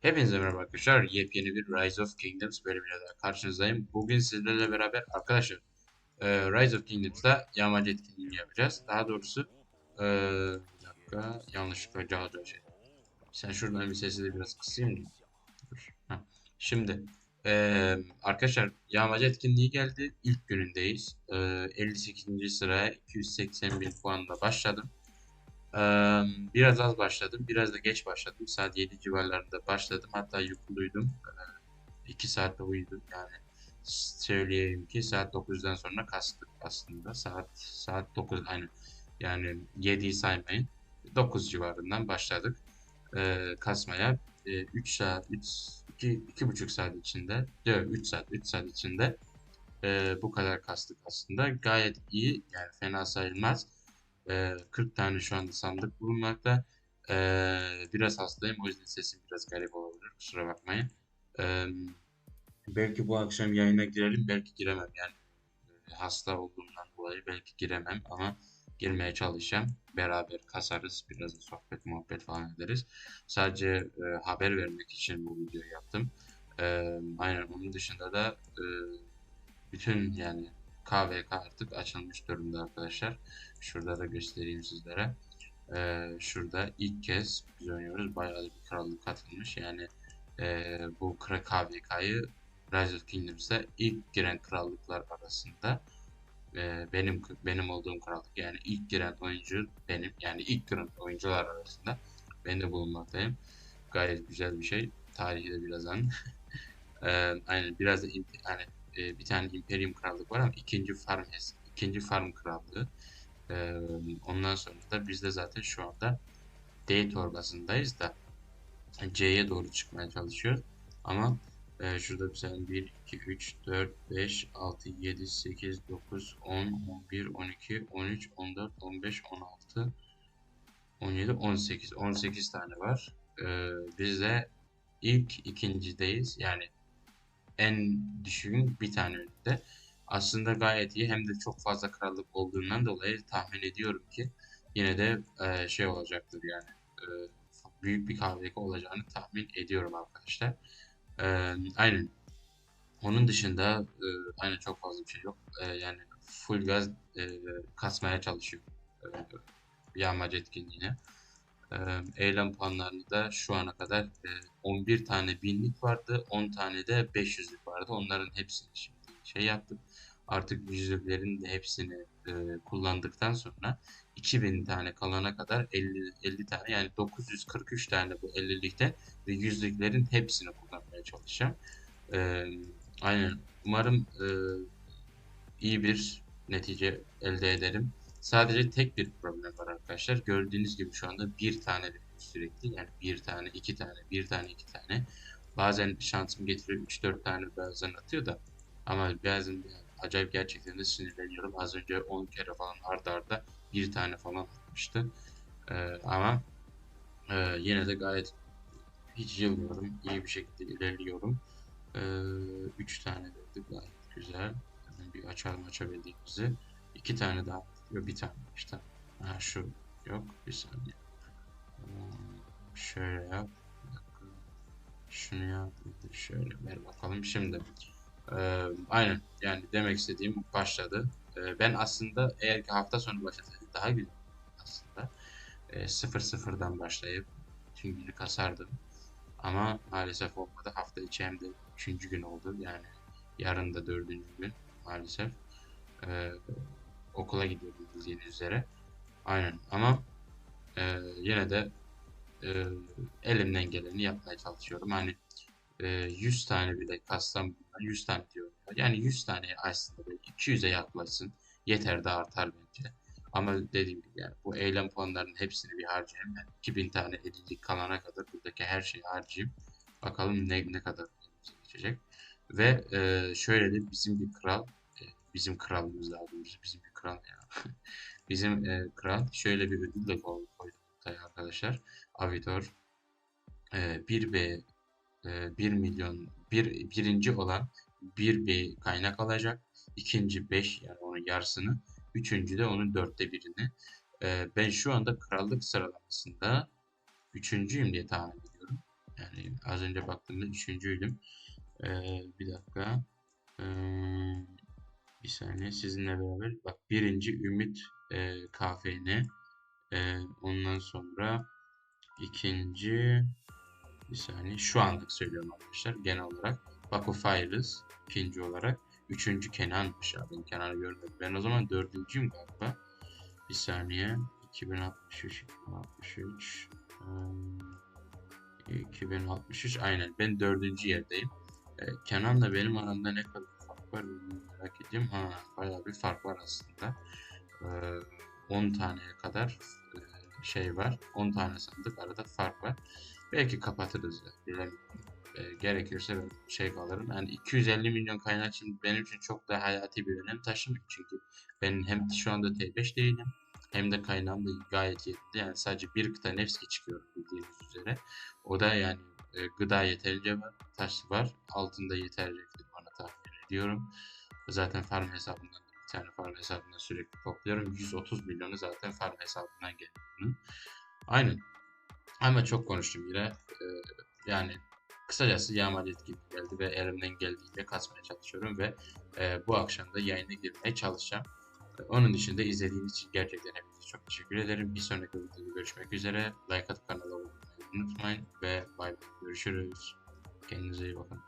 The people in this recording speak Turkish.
Hepinize merhaba arkadaşlar. Yepyeni bir Rise of Kingdoms bölümüyle daha karşınızdayım. Bugün sizlerle beraber arkadaşlar e, Rise of Kingdoms'ta yağmacı etkinliğini yapacağız. Daha doğrusu e, bir dakika yanlışlıkla Cahada şey. Sen şuradan bir sesi de biraz kısayım mı? Şimdi e, arkadaşlar yağmacı etkinliği geldi. İlk günündeyiz. E, 58. sıraya 280 bin puanla başladım. Biraz az başladım, biraz da geç başladım. Saat 7 civarlarında başladım. Hatta uyukluydum. 2 saatte uyudum yani. Söyleyeyim ki saat 9'dan sonra kastık aslında. Saat saat 9 aynı. Yani 7'yi saymayın. 9 civarından başladık kasmaya. 3 saat, 3, 2, 2,5 saat içinde, yok 3 saat, 3 saat içinde bu kadar kastık aslında. Gayet iyi, yani fena sayılmaz. Ee, 40 tane şu anda sandık bulunmakta. Ee, biraz hastayım o yüzden sesim biraz garip olabilir. Kusura bakmayın. Ee, belki bu akşam yayına girelim, belki giremem. Yani e, hasta olduğumdan dolayı belki giremem ama girmeye çalışacağım. Beraber kasarız, biraz da sohbet muhabbet falan ederiz. Sadece e, haber vermek için bu videoyu yaptım. Ee, aynen onun dışında da e, bütün yani KVK artık açılmış durumda arkadaşlar. Şurada da göstereyim sizlere. Ee, şurada ilk kez biz oynuyoruz. Bayağı bir krallık katılmış. Yani e, bu KVK'yı Rise of Kingdoms'ta ilk giren krallıklar arasında e, benim benim olduğum krallık yani ilk giren oyuncu benim yani ilk giren oyuncular arasında ben de bulunmaktayım. Gayet güzel bir şey. Tarihi de birazdan. Ee, aynen biraz da hani e, bir tane Imperium krallık var ama ikinci farm hes- ikinci farm krallığı. Ee, ondan sonra da biz de zaten şu anda D torbasındayız da C'ye doğru çıkmaya çalışıyoruz. Ama e, şurada mesela 1, 2, 3, 4, 5, 6, 7, 8, 9, 10, 11, 12, 13, 14, 15, 16, 17, 18. 18 tane var. Ee, biz de ilk ikincideyiz. Yani en düşüğün bir tane önünde. Aslında gayet iyi. Hem de çok fazla krallık olduğundan dolayı tahmin ediyorum ki yine de e, şey olacaktır yani e, büyük bir KVK olacağını tahmin ediyorum arkadaşlar. E, aynen. Onun dışında e, aynen çok fazla bir şey yok. E, yani full gaz e, kasmaya çalışıyor. E, yağmacı etkinliğine. Eylem puanlarını da şu ana kadar e, 11 tane binlik vardı, 10 tane de 500'lük vardı. Onların hepsini şimdi şey yaptık. Artık yüzlüklerin de hepsini kullandıktan sonra 2000 tane kalana kadar 50 50 tane yani 943 tane bu 50'likte ve yüzlüklerin hepsini kullanmaya çalışacağım. Aynen. Umarım iyi bir netice elde ederim. Sadece tek bir problem var arkadaşlar. Gördüğünüz gibi şu anda bir tane sürekli. Yani bir tane, iki tane, bir tane, iki tane. Bazen şansım getiriyor 3-4 tane bazen atıyor da. Ama bazen yani acayip gerçekten de sinirleniyorum. Az önce 10 kere falan arda arda bir tane falan atmıştı. Ee, ama e, yine de gayet hiç yılmıyorum. İyi bir şekilde ilerliyorum. 3 tane verdik gayet güzel. Hemen bir açalım açabildiğimizi. İki tane daha Yok bir tane işte. Ha şu yok bir saniye. Hmm, Şöyle yap. Şunu yap. Şöyle ver bakalım şimdi. Ee, aynen yani demek istediğim başladı. Ee, ben aslında eğer ki hafta sonu başlasaydı daha güzel aslında. Ee, sıfır sıfırdan başlayıp tüm günü kasardım. Ama maalesef olmadı. Hafta içi hem de üçüncü gün oldu. Yani yarın da dördüncü gün maalesef. Ee, okula gidiyorum bildiğiniz üzere. Aynen ama e, yine de e, elimden geleni yapmaya çalışıyorum. Hani e, 100 tane bile kassam 100 tane diyorum. Yani 100 tane aslında böyle 200'e yaklaşsın. Yeter de artar bence. Ama dediğim gibi yani bu eylem puanlarının hepsini bir harcayayım. Yani 2000 tane 50'lik kalana kadar buradaki her şeyi harcayayım. Bakalım ne, ne kadar geçecek. Ve e, şöyle de bizim bir kral e, bizim kralımız daha bizim kral ya. bizim e, kral şöyle bir ödül de koy- koyduk ortaya arkadaşlar. Avitor e, 1B e, 1 milyon bir, birinci olan 1B kaynak alacak. İkinci 5 yani onun yarısını. Üçüncü de onun dörtte birini. E, ben şu anda krallık sıralamasında üçüncüyüm diye tahmin ediyorum. Yani az önce baktığımda üçüncüydüm. Ee, bir dakika. Ee, bir saniye sizinle beraber. Bak birinci Ümit e, KFN. Ee, ondan sonra ikinci bir saniye şu anlık söylüyorum arkadaşlar genel olarak. Baku Fires ikinci olarak. Üçüncü Kenan'mış. Ben Kenan'ı görmedim. Ben o zaman dördüncüyüm galiba. Bir saniye. 2063 2063 eee, 2063 aynen ben dördüncü yerdeyim. Ee, Kenan'la benim aramda ne kadar fark var merak ediyorum. Ha bayağı bir fark var aslında. Ee, 10 taneye kadar e, şey var. 10 tane sandık arada fark var. Belki kapatırız. Bilemiyorum. Ee, gerekirse ben şey kalırım. Yani 250 milyon kaynak şimdi benim için çok da hayati bir önem taşımıyor. Çünkü ben hem şu anda T5 değilim hem de kaynağım da gayet yeterli. Yani sadece bir kıta Nevski çıkıyor bildiğiniz üzere. O da yani e, gıda yeterince var, taş var. Altında yeterince ediyorum. Zaten farm hesabından bir tane farm hesabından sürekli topluyorum. 130 milyonu zaten farm hesabından geliyor. Aynen. Ama çok konuştum yine. Ee, yani kısacası yağmacı etkinliği geldi ve elimden geldiğince kasmaya çalışıyorum ve e, bu akşam da yayına girmeye çalışacağım. E, Onun dışında izlediğiniz için gerçekten hepinize çok teşekkür ederim. Bir sonraki videoda görüşmek üzere. Like atıp kanala abone olmayı unutmayın ve bay bay. Görüşürüz. Kendinize iyi bakın.